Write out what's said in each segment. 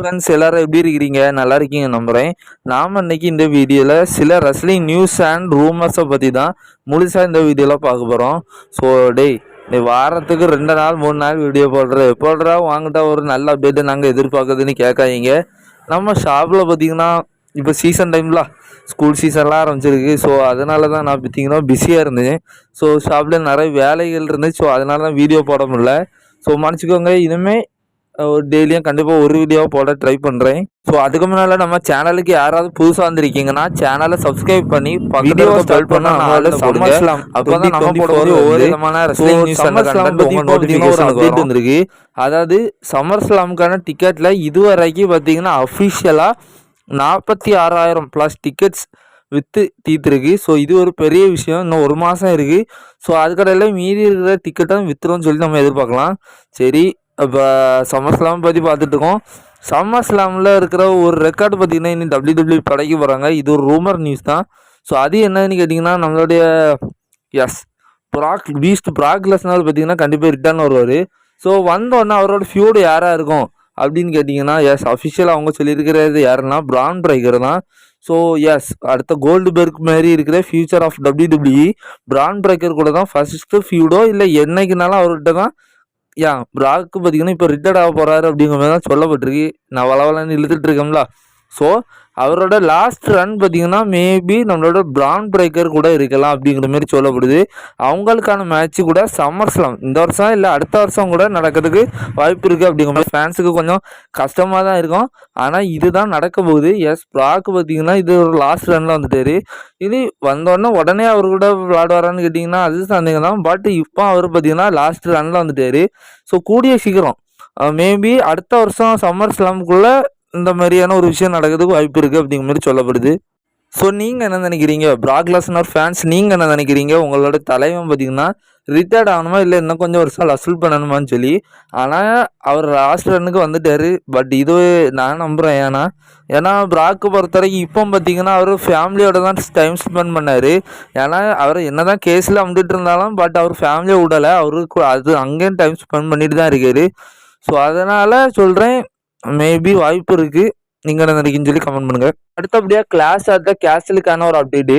Friends எல்லாரும் எப்படி இருக்கிறீங்க? நல்லா இருக்கீங்க நம்புகிறேன் நாம் இன்னைக்கு இந்த வீடியோவில் சில ரெஸ்லிங் நியூஸ் அண்ட் ரூமர்ஸை பற்றி தான் முழுசாக இந்த வீடியோவில் பார்க்க போகிறோம் ஸோ டேய் நீ வாரத்துக்கு ரெண்டு நாள் மூணு நாள் வீடியோ போடுற. எப்போடுறா வாங்கிட்டா ஒரு நல்ல அப்டேட்டை நாங்கள் எதிர்பார்க்குறதுன்னு கேட்காதீங்க. நம்ம ஷாப்பில் பார்த்தீங்கன்னா இப்போ சீசன் டைமில் ஸ்கூல் சீசன்லாம் ஆரம்பிச்சிருக்கு. ஸோ அதனால தான் நான் பார்த்தீங்கன்னா பிஸியாக இருந்தேன். ஸோ ஷாப்பில் நிறைய வேலைகள் இருந்துச்சு. ஸோ அதனால தான் வீடியோ போட முடியல. ஸோ மன்னிச்சிக்கோங்க. இனிமேல் ஒரு டெய்லியும் கண்டிப்பாக ஒரு வீடியோ போட ட்ரை பண்ணுறேன் ஸோ அதுக்கு முன்னால் நம்ம சேனலுக்கு யாராவது புதுசாக வந்திருக்கீங்கன்னா சேனலை சப்ஸ்கிரைப் பண்ணி வீடியோ ஸ்டார்ட் பண்ண நாலு அப்போ தான் நம்ம ஒவ்வொரு விதமான ரெஸ்லிங் நியூஸ் ஒரு அப்டேட் வந்திருக்கு. அதாவது சம்மர் ஸ்லாமுக்கான டிக்கெட்டில் இதுவரைக்கும் பார்த்தீங்கன்னா அஃபிஷியலாக நாற்பத்தி ஆறாயிரம் ப்ளஸ் டிக்கெட்ஸ் விற்று தீர்த்துருக்கு. ஸோ இது ஒரு பெரிய விஷயம். இன்னும் ஒரு மாதம் இருக்குது ஸோ அதுக்கடையில் மீதி இருக்கிற டிக்கெட்டும் விற்றுரும்னு சொல்லி நம்ம எதிர்பார்க்கலாம். சரி இப்போ சம்மர் ஸ்லாம் பற்றி பார்த்துட்ருக்கோம் சம்மர் ஸ்லாமில் இருக்கிற ஒரு ரெக்கார்டு பார்த்தீங்கன்னா இன்னும் டபிள்யூ டபிள்யூ படைக்க போகிறாங்க இது ஒரு ரூமர் நியூஸ் தான். ஸோ அது என்னன்னு கேட்டிங்கன்னா நம்மளுடைய எஸ் ப்ராக் பீஸ்ட் ப்ராக் லெஸ்னால் பார்த்தீங்கன்னா கண்டிப்பாக ரிட்டர்ன் வருவார். ஸோ வந்தோடனே அவரோட ஃபியூடு யாராக இருக்கும் அப்படின்னு கேட்டிங்கன்னா எஸ் அஃபிஷியலாக அவங்க சொல்லியிருக்கிறது யாருன்னா பிரான் பிரைக்கர் தான். ஸோ எஸ் அடுத்த கோல்டு பெர்க் மாதிரி இருக்கிற future of W Bron Breakker கூட தான் ஃபர்ஸ்ட்டு ஃபியூடோ இல்லை என்னைக்குனாலும் அவர்கிட்ட தான் யா ராக்கு பார்த்தீங்கன்னா இப்போ ரிட்டையர்ட் ஆக போகிறாரு அப்படிங்கிற மாதிரி தான் சொல்லப்பட்டிருக்கு. நான் வளவலன்னு இழுத்துட்டு இருக்கோம்ல ஸோ அவரோட லாஸ்ட் ரன் பார்த்தீங்கன்னா மேபி நம்மளோட பிரான் பிரேக்கர் கூட இருக்கலாம் அப்படிங்கிற மாதிரி சொல்லப்படுது. அவங்களுக்கான மேட்ச்சு கூட சம்மர்ஸ்லாம் இந்த வருஷம் இல்லை அடுத்த வருஷம் கூட நடக்கிறதுக்கு வாய்ப்பு இருக்குது அப்படிங்கிற மாதிரி ஃபேன்ஸுக்கு கொஞ்சம் கஷ்டமாக தான் இருக்கும். ஆனால் இதுதான் நடக்க போகுது. எஸ் ப்ராக் பார்த்திங்கன்னா இது ஒரு லாஸ்ட் ரனில் வந்துட்டாரு. இது வந்தோடனே உடனே அவர் கூட விளாடுவாரான்னு கேட்டிங்கன்னா அது சந்தேகம் தான். பட் இப்போ அவர் பார்த்தீங்கன்னா லாஸ்ட் ரனில் வந்துட்டாரு. ஸோ கூடிய சீக்கிரம். மேபி அடுத்த வருஷம் சம்மர் ஸ்லாமுக்குள்ளே இந்த மாதிரியான ஒரு விஷயம் நடக்கிறதுக்கு வாய்ப்பு இருக்குது அப்படிங்கிற மாதிரி சொல்லப்படுது. ஸோ நீங்கள் என்ன நினைக்கிறீங்க? பிராக்லஸ்னர் ஃபேன்ஸ் நீங்கள் என்ன நினைக்கிறீங்க? உங்களோட தலைவன் பார்த்தீங்கன்னா ரிட்டையர்ட் ஆகணுமா? இல்லை இன்னும் கொஞ்சம் வருஷம் அசல் பண்ணணுமான்னு சொல்லி? ஆனால் அவர் லாஸ்ட் ரன்னுக்கு வந்துட்டார். பட் இது நான் நம்புகிறேன் ஏன்னா ஏன்னா பிராக்கு பொறுத்த வரைக்கும் இப்போ பார்த்தீங்கன்னா அவர் ஃபேமிலியோட தான் டைம் ஸ்பெண்ட் பண்ணார். ஏன்னா அவர் என்ன தான் கேஸில் வந்துட்டு இருந்தாலும் பட் அவர் ஃபேமிலியை விடலை அவருக்கு அது அங்கேயும் டைம் ஸ்பெண்ட் பண்ணிட்டு தான் இருக்கார். ஸோ அதனால் சொல்கிறேன் மேபி வாய்ப்பு இருக்குது நீங்கள் என்ன நினைக்கின்னு சொல்லி கமெண்ட் பண்ணுங்கள் அடுத்தபடியாக கிளாஸ் ஆட் த கேசலுக்கான ஒரு அப்டேட்டு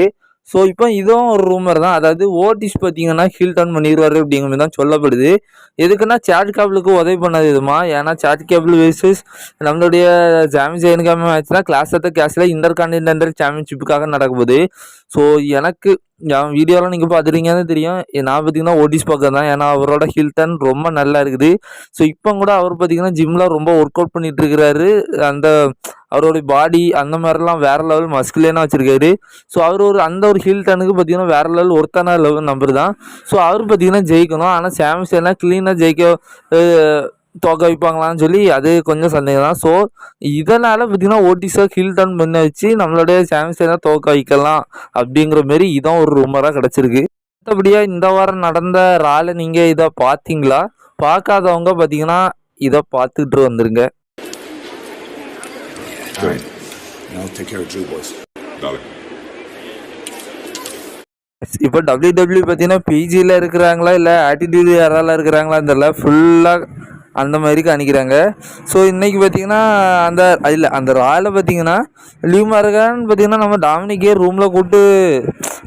ஸோ இப்போ இதுவும் ஒரு ரூமர் தான். அதாவது ஓட்டிஸ் பார்த்தீங்கன்னா ஹீல் டவுன் பண்ணிடுவார் அப்படிங்கிற மாதிரி தான் சொல்லப்படுது. எதுக்குன்னா சாட் கேபிளுக்கு உதவி பண்ணது இதுமா? ஏன்னா சாட் கேபிள் வேர்சஸ் நம்மளுடைய ஜாமி மேட்ச் தான் clash of castle intercontinental சாம்பியன்ஷிப்புக்காக நடக்கும்போது ஸோ எனக்கு என் வீடியோலாம் நீங்கள் பார்த்துருக்கீங்கன்னு தெரியும். நான் பார்த்தீங்கன்னா ஓடிஸ் பக்கம் தான். ஏன்னா அவரோட ஹில்டன் ரொம்ப நல்லா இருக்குது. ஸோ இப்போ கூட அவர் பார்த்தீங்கன்னா ஜிம்மில் ரொம்ப ஒர்க் அவுட் பண்ணிட்டு இருக்கிறாரு. அந்த அவருடைய பாடி அந்த மாதிரிலாம் வேற லெவல் மஸ்குலேனாக வச்சிருக்காரு. ஸோ அவர் ஒரு அந்த ஒரு ஹில்டனுக்கு பார்த்தீங்கன்னா வேற லெவல் ஒருத்தான லெவல் நம்பர் தான். ஸோ அவர் பார்த்தீங்கன்னா ஜெயிக்கணும். ஆனால் சாம்சன்லாம் க்ளீனாக ஜெயிக்க தோக்க வைப்பாங்களான்னு சொல்லி அது கொஞ்சம் சந்தேகம் தான். ஸோ இதனால் பார்த்தீங்கன்னா ஓட்டிஸை ஹில் டர்ன் பண்ண வச்சு நம்மளுடைய சாம்சனை தோக்க வைக்கலாம் அப்படிங்கிற மாரி இதான் ஒரு ரூமராக கிடச்சிருக்கு. மற்றபடியாக இந்த வாரம் நடந்த ராலை நீங்கள் இதை பார்த்தீங்களா? பார்க்காதவங்க பார்த்தீங்கன்னா இதை பார்த்துக்கிட்டு வந்துருங்க. இப்போ டபிள்யூ டபிள்யூ பார்த்தீங்கன்னா பிஜியில் இருக்கிறாங்களா? இல்லை ஆட்டிடியூட் யாரால இருக்கிறாங்களா தெரியல. ஃபுல்லாக அந்த மாதிரி காணிக்கிறாங்க. ஸோ இன்றைக்கி பார்த்தீங்கன்னா அந்த இல்லை அந்த ராயில் பார்த்தீங்கன்னா லீவ் மார்கான்னு பார்த்தீங்கன்னா நம்ம டாமினிக்கே ரூமில் கூப்பிட்டு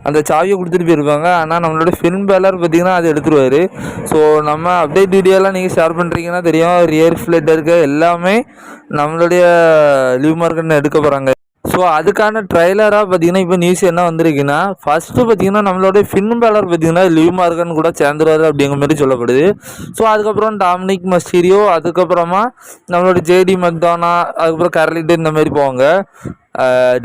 அந்த சாவியை கொடுத்துட்டு போயிருப்பாங்க ஆனால் நம்மளோட ஃபிலிம் பேலர் பார்த்தீங்கன்னா அதை எடுத்துருவார். ஸோ நம்ம அப்டேட் வீடியோலாம் நீங்கள் ஷேர் பண்ணுறீங்கன்னா தெரியும். ரியர் ஃப்ளட் இருக்க. எல்லாமே நம்மளுடைய லீவ் மார்க்கன்னு எடுக்க போகிறாங்க ஸோ அதுக்கான ட்ரைலராக பார்த்தீங்கன்னா இப்போ நியூஸ் என்ன வந்திருக்குன்னா ஃபஸ்ட்டு பார்த்தீங்கன்னா நம்மளோட ஃபின் பேலர் பார்த்தீங்கன்னா லிவ் மார்கன் கூட சேர்ந்துருவார் அப்படிங்கிற மாதிரி சொல்லப்படுது. ஸோ அதுக்கப்புறம் டாமினிக் மஸ்டீரியோ அதுக்கப்புறமா நம்மளோட ஜேடி மக்தானா அதுக்கப்புறம் கரலிட்டு இந்த மாதிரி போவாங்க.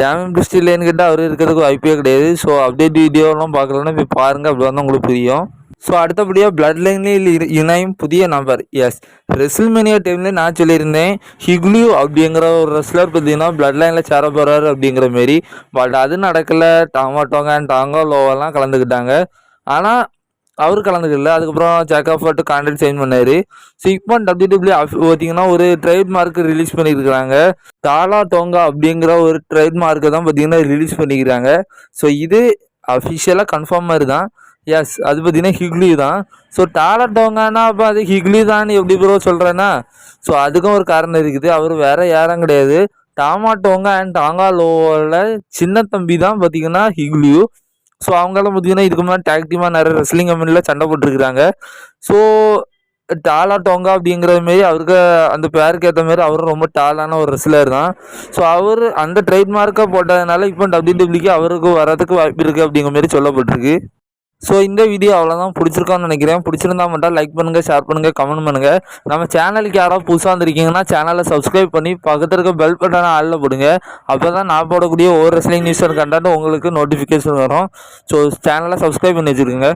டேமிங் இல்லைன்னு கேட்டால் அவர் இருக்கிறதுக்கு வாய்ப்பே கிடையாது. ஸோ அப்டேட் வீடியோலாம் பார்க்கலன்னா போய் பாருங்கள் அப்படி வந்தால் உங்களுக்கு புரியும். ஸோ அடுத்தபடியாக பிளட் லைனில் இணையும் புதிய நபர். எஸ் ரெசில்மேனியா டைம்ல நான் சொல்லியிருந்தேன் ஹிக்லியூ அப்படிங்கிற ஒரு ரெஸ்லர் பார்த்தீங்கன்னா பிளட் லைனில் சேர போகிறாரு அப்படிங்கிற மாரி. பட் அது நடக்கலை. டாமா டோங்க டாங்கோ லோவெல்லாம் கலந்துக்கிட்டாங்க. ஆனால் அவர் கலந்துக்கல. அதுக்கப்புறம் ஜாக்காஃபர்ட்டு கான்ட்ராக்ட் சைன் பண்ணார். ஸோ இப்போ டபிள்யூ டபிள்யூ பார்த்தீங்கன்னா ஒரு ட்ரேட் மார்க் ரிலீஸ் பண்ணியிருக்கிறாங்க. டாலா டோங்கா அப்படிங்கிற ஒரு ட்ரேட் மார்க்கை தான் பார்த்தீங்கன்னா ரிலீஸ் பண்ணிக்கிறாங்க. ஸோ இது அஃபிஷியலாக கன்ஃபார்ம் மாதிரி தான். எஸ் அது பார்த்தீங்கன்னா ஹிக்லி தான். ஸோ டாலட்டோங்கன்னா அப்போ அது ஹிக்லி தான் எப்படி ப்ரோ சொல்கிறேன்னா ஸோ அதுக்கும் ஒரு காரணம் இருக்குது. அவர் வேற யாரும் கிடையாது. டாமாட்டோங்க அண்ட் டாங்காலோவில் சின்ன தம்பி தான் பார்த்தீங்கன்னா ஹிக்லியூ ஸோ அவங்களாம் பார்த்தீங்கன்னா இதுக்கு முன்னாடி டேக் டீமாக நிறைய ரெஸ்லிங் கம்பெனியில் சண்டை போட்டிருக்கிறாங்க. ஸோ டாலா டோங்கா அப்படிங்கிற மாரி அவருக்கு அந்த பேருக்கு ஏற்ற மாதிரி அவரும் ரொம்ப டாலான ஒரு ரெஸ்லர் தான். ஸோ அவர் அந்த ட்ரேட்மார்க்கை போட்டதுனால இப்போ டபிள்யூடபிள்யூக்கு அவருக்கு வரதுக்கு வாய்ப்பு இருக்குது அப்படிங்கிற மாதிரி சொல்லப்பட்டிருக்கு. ஸோ இந்த வீடியோ அவ்வளோதான் பிடிச்சிருக்கான்னு நினைக்கிறேன். பிடிச்சிருந்தா மட்டும் லைக் பண்ணுங்கள் ஷேர் பண்ணுங்கள் கமெண்ட் பண்ணுங்கள் நம்ம சேனலுக்கு யாராவது புதுசாக வந்திருக்கீங்கன்னா சேனலை சப்ஸ்கிரைப் பண்ணி பக்கத்தில் இருக்க பெல் பட்டனை ஆளில் போடுங்க. அப்போ தான் நான் போடக்கூடிய ஒவ்வொரு ரெஸ்லிங் நியூஸ் கண்டாட்டு உங்களுக்கு நோட்டிஃபிகேஷன் வரும். ஸோ சேனலை சப்ஸ்கிரைப் பண்ணி வச்சுருக்கோங்க.